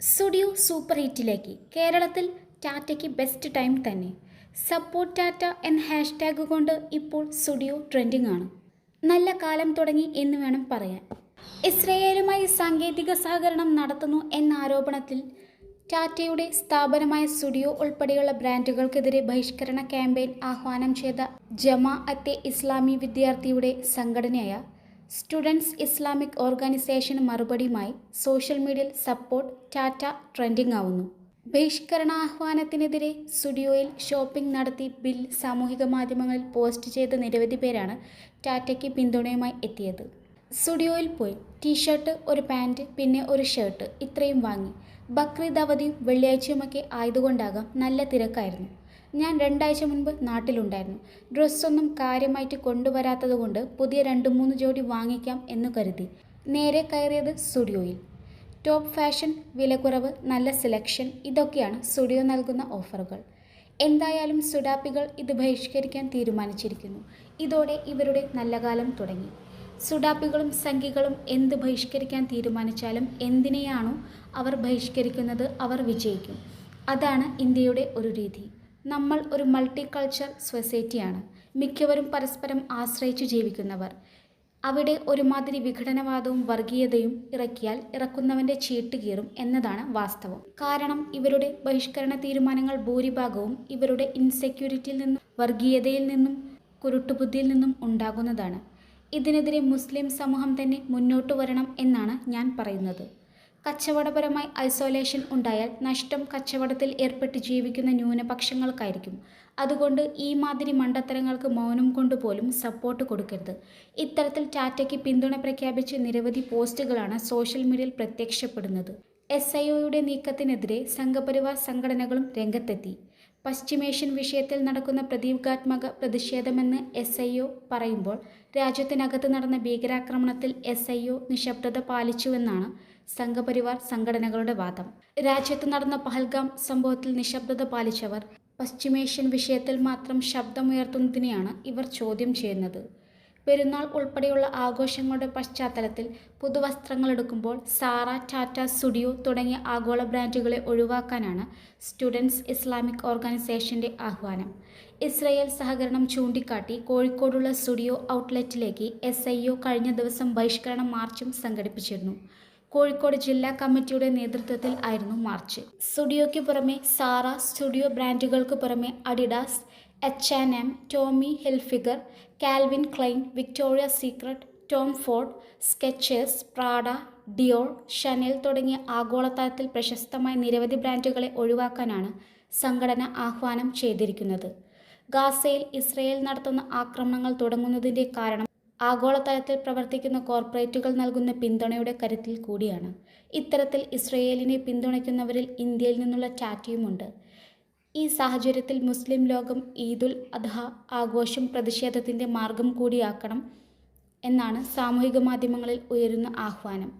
Studio super ഹിറ്റിലേക്ക് കേരളത്തിൽ ടാറ്റയ്ക്ക് ബെസ്റ്റ് ടൈം തന്നെ. സപ്പോർട്ട് ടാറ്റ എന്ന ഹാഷ്ടാഗ് കൊണ്ട് ഇപ്പോൾ സ്റ്റുഡിയോ ട്രെൻഡിംഗ് ആണ്. നല്ല കാലം തുടങ്ങി എന്ന് വേണം പറയാൻ. ഇസ്രയേലുമായി സാങ്കേതിക സഹകരണം നടത്തുന്നു എന്ന ആരോപണത്തിൽ ടാറ്റയുടെ സ്ഥാപനമായ സ്റ്റുഡിയോ ഉൾപ്പെടെയുള്ള ബ്രാൻഡുകൾക്കെതിരെ ബഹിഷ്കരണ ക്യാമ്പയിൻ ആഹ്വാനം ചെയ്ത ജമാഅത്തെ ഇസ്ലാമി വിദ്യാർത്ഥിയുടെ സംഘടനയായ സ്റ്റുഡൻസ് ഇസ്ലാമിക് ഓർഗനൈസേഷന് മറുപടിയുമായി സോഷ്യൽ മീഡിയയിൽ സപ്പോർട്ട് ടാറ്റ ട്രെൻഡിംഗ് ആവുന്നു. ബഹിഷ്കരണ ആഹ്വാനത്തിനെതിരെ സ്റ്റുഡിയോയിൽ ഷോപ്പിംഗ് നടത്തി ബിൽ സാമൂഹിക മാധ്യമങ്ങളിൽ പോസ്റ്റ് ചെയ്ത നിരവധി പേരാണ് ടാറ്റയ്ക്ക് പിന്തുണയുമായി എത്തിയത്. സ്റ്റുഡിയോയിൽ പോയി ടീഷർട്ട് ഒരു പാന്റ് പിന്നെ ഒരു ഷർട്ട് ഇത്രയും വാങ്ങി. ബക്രീദ് അവധിയും വെള്ളിയാഴ്ചയുമൊക്കെ ആയതുകൊണ്ടാകാം നല്ല തിരക്കായിരുന്നു. ഞാൻ രണ്ടാഴ്ച മുൻപ് നാട്ടിലുണ്ടായിരുന്നു. ഡ്രസ്സൊന്നും കാര്യമായിട്ട് കൊണ്ടുവരാത്തതുകൊണ്ട് പുതിയ രണ്ട് മൂന്ന് ജോഡി വാങ്ങിക്കാം എന്ന് കരുതി. നേരെ കയറിയത് സ്റ്റുഡിയോയിൽ. ടോപ്പ് ഫാഷൻ വിലക്കുറവ് നല്ല സെലക്ഷൻ ഇതൊക്കെയാണ് സ്റ്റുഡിയോ നൽകുന്ന ഓഫറുകൾ. എന്തായാലും സുഡാപ്പികൾ ഇത് ബഹിഷ്കരിക്കാൻ തീരുമാനിച്ചിരിക്കുന്നു. ഇതോടെ ഇവരുടെ നല്ല കാലം തുടങ്ങി. സുഡാപ്പികളും സംഘികളും എന്ത് ബഹിഷ്കരിക്കാൻ തീരുമാനിച്ചാലും എന്തിനെയാണോ അവർ ബഹിഷ്കരിക്കുന്നത് അവർ വിജയിക്കും. അതാണ് ഇന്ത്യയുടെ ഒരു രീതി. നമ്മൾ ഒരു മൾട്ടി കൾച്ചർ സൊസൈറ്റിയാണ്. മിക്കവരും പരസ്പരം ആശ്രയിച്ചു ജീവിക്കുന്നവർ. അവിടെ ഒരുമാതിരി വിഘടനവാദവും വർഗീയതയും ഇറക്കിയാൽ ഇറക്കുന്നവന്റെ ചീട്ട് കീറും എന്നതാണ് വാസ്തവം. കാരണം ഇവരുടെ ബഹിഷ്കരണ തീരുമാനങ്ങൾ ഭൂരിഭാഗവും ഇവരുടെ ഇൻസെക്യൂരിറ്റിയിൽ നിന്നും വർഗീയതയിൽ നിന്നും കുരുട്ടുബുദ്ധിയിൽ നിന്നും ഉണ്ടാകുന്നതാണ്. ഇതിനെതിരെ മുസ്ലിം സമൂഹം തന്നെ മുന്നോട്ട് വരണം എന്നാണ് ഞാൻ പറയുന്നത്. കച്ചവടപരമായി ഐസൊലേഷൻ ഉണ്ടായാൽ നഷ്ടം കച്ചവടത്തിൽ ഏർപ്പെട്ട് ജീവിക്കുന്ന ന്യൂനപക്ഷങ്ങൾക്കായിരിക്കും. അതുകൊണ്ട് ഈ മാതിരി മണ്ടത്തരങ്ങൾക്ക് മൗനം കൊണ്ടുപോലും സപ്പോർട്ട് കൊടുക്കരുത്. ഇത്തരത്തിൽ ടാറ്റയ്ക്ക് പിന്തുണ പ്രഖ്യാപിച്ച് നിരവധി പോസ്റ്റുകളാണ് സോഷ്യൽ മീഡിയയിൽ പ്രത്യക്ഷപ്പെടുന്നത്. എസ് ഐ ഒയുടെ നീക്കത്തിനെതിരെ സംഘപരിവാർ സംഘടനകളും രംഗത്തെത്തി. പശ്ചിമേഷ്യൻ വിഷയത്തിൽ നടക്കുന്ന പ്രതീകാത്മക പ്രതിഷേധമെന്ന് എസ് ഐ ഒ പറയുമ്പോൾ രാജ്യത്തിനകത്ത് നടന്ന ഭീകരാക്രമണത്തിൽ എസ് ഐ ഒ നിശബ്ദത പാലിച്ചുവെന്നാണ് സംഘപരിവാർ സംഘടനകളുടെ വാദം. രാജ്യത്ത് നടന്ന പഹൽഗാം സംഭവത്തിൽ നിശബ്ദത പാലിച്ചവർ പശ്ചിമേഷ്യൻ വിഷയത്തിൽ മാത്രം ശബ്ദമുയർത്തുന്നതിനെയാണ് ഇവർ ചോദ്യം ചെയ്യുന്നത്. പെരുന്നാൾ ഉൾപ്പെടെയുള്ള ആഘോഷങ്ങളുടെ പശ്ചാത്തലത്തിൽ പുതുവസ്ത്രങ്ങൾ എടുക്കുമ്പോൾ സാറ ടാറ്റ സ്റ്റുഡിയോ തുടങ്ങിയ ആഗോള ബ്രാൻഡുകളെ ഒഴിവാക്കാനാണ് സ്റ്റുഡൻസ് ഇസ്ലാമിക് ഓർഗനൈസേഷന്റെ ആഹ്വാനം. ഇസ്രയേൽ സഹകരണം ചൂണ്ടിക്കാട്ടി കോഴിക്കോടുള്ള സ്റ്റുഡിയോ ഔട്ട്ലെറ്റിലേക്ക് എസ് കഴിഞ്ഞ ദിവസം ബഹിഷ്കരണ മാർച്ചും സംഘടിപ്പിച്ചിരുന്നു. കോഴിക്കോട് ജില്ലാ കമ്മിറ്റിയുടെ നേതൃത്വത്തിൽ ആയിരുന്നു മാർച്ച്. സ്റ്റുഡിയോയ്ക്ക് പുറമെ സാറ സ്റ്റുഡിയോ ബ്രാൻഡുകൾക്ക് പുറമെ Adidas H and M Tommy Hilfiger Calvin Klein Victoria Secret Tom Ford Skechers Prada Dior Chanel തുടങ്ങിയ ആഗോളതലത്തിൽ പ്രശസ്തമായ നിരവധി ബ്രാൻഡുകളെ ഒഴിവാക്കാനാണ് സംഘടന ആഹ്വാനം ചെയ്തിരിക്കുന്നത്. ഗാസയിൽ ഇസ്രയേൽ നടത്തുന്ന ആക്രമണങ്ങൾ തുടങ്ങുന്നതിന്റെ കാരണം ആഗോളതലത്തിൽ പ്രവർത്തിക്കുന്ന കോർപ്പറേറ്റുകൾ നൽകുന്ന പിന്തുണയുടെ കരുത്തിൽ കൂടിയാണ്. ഇത്തരത്തിൽ ഇസ്രയേലിനെ പിന്തുണയ്ക്കുന്നവരിൽ ഇന്ത്യയിൽ നിന്നുള്ള ടാറ്റയുമുണ്ട് ഈ സാഹചര്യത്തിൽ മുസ്ലിം ലോകം ഈദുൽ അദ്ഹ ആഘോഷം പ്രതിഷേധത്തിന്റെ മാർഗം കൂടിയാക്കണം എന്നാണ് സാമൂഹിക മാധ്യമങ്ങളിൽ ഉയരുന്ന ആഹ്വാനം.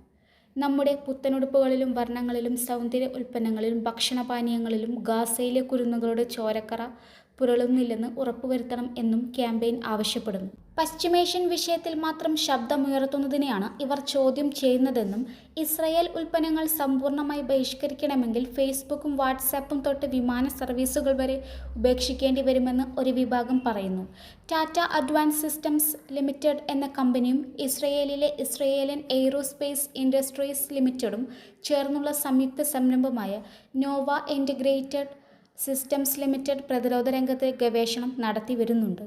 നമ്മുടെ പുത്തനുടുപ്പുകളിലും വർണങ്ങളിലും സൗന്ദര്യ ഉൽപ്പന്നങ്ങളിലും ഭക്ഷണപാനീയങ്ങളിലും ഗാസയിലെ കുരുന്നുകളുടെ ചോരക്കറ പുരളുന്നില്ലെന്ന് ഉറപ്പുവരുത്തണം എന്നും ക്യാമ്പയിൻ ആവശ്യപ്പെടുന്നു. പശ്ചിമേഷ്യൻ വിഷയത്തിൽ മാത്രം ശബ്ദമുയർത്തുന്നതിനെയാണ് ഇവർ ചോദ്യം ചെയ്യുന്നതെന്നും ഇസ്രയേൽ ഉൽപ്പന്നങ്ങൾ സമ്പൂർണമായി ബഹിഷ്കരിക്കണമെങ്കിൽ ഫേസ്ബുക്കും വാട്സാപ്പും തൊട്ട് വിമാന സർവീസുകൾ വരെ ഉപേക്ഷിക്കേണ്ടി വരുമെന്ന് ഒരു വിഭാഗം പറയുന്നു. ടാറ്റ അഡ്വാൻസ് സിസ്റ്റംസ് ലിമിറ്റഡ് എന്ന കമ്പനിയും ഇസ്രയേലിലെ ഇസ്രയേലിയൻ എയ്റോസ്പേസ് ഇൻഡസ്ട്രീസ് ലിമിറ്റഡും ചേർന്നുള്ള സംയുക്ത സംരംഭമായ നോവ ഇന്റഗ്രേറ്റഡ് സിസ്റ്റംസ് ലിമിറ്റഡ് പ്രതിരോധ രംഗത്ത് ഗവേഷണം നടത്തി വരുന്നുണ്ട്.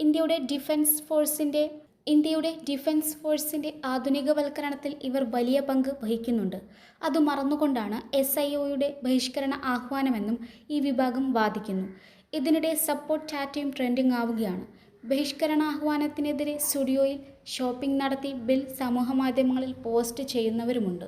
ഇന്ത്യയുടെ ഡിഫൻസ് ഫോഴ്സിന്റെ ഇന്ത്യയുടെ ഡിഫൻസ് ഫോഴ്സിന്റെ ആധുനികവൽക്കരണത്തിൽ ഇവർ വലിയ പങ്ക് വഹിക്കുന്നുണ്ട്. അത് മറന്നുകൊണ്ടാണ് എസ് ഐ ഒയുടെ ബഹിഷ്കരണ ആഹ്വാനമെന്നും ഈ വിഭാഗം വാദിക്കുന്നു. ഇതിനിടെ സപ്പോർട്ട് ചാറ്റയും ട്രെൻഡിംഗ് ആവുകയാണ്. ബഹിഷ്കരണ ആഹ്വാനത്തിനെതിരെ സ്റ്റുഡിയോയിൽ ഷോപ്പിംഗ് നടത്തി ബിൽ സമൂഹമാധ്യമങ്ങളിൽ പോസ്റ്റ് ചെയ്യുന്നവരുമുണ്ട്.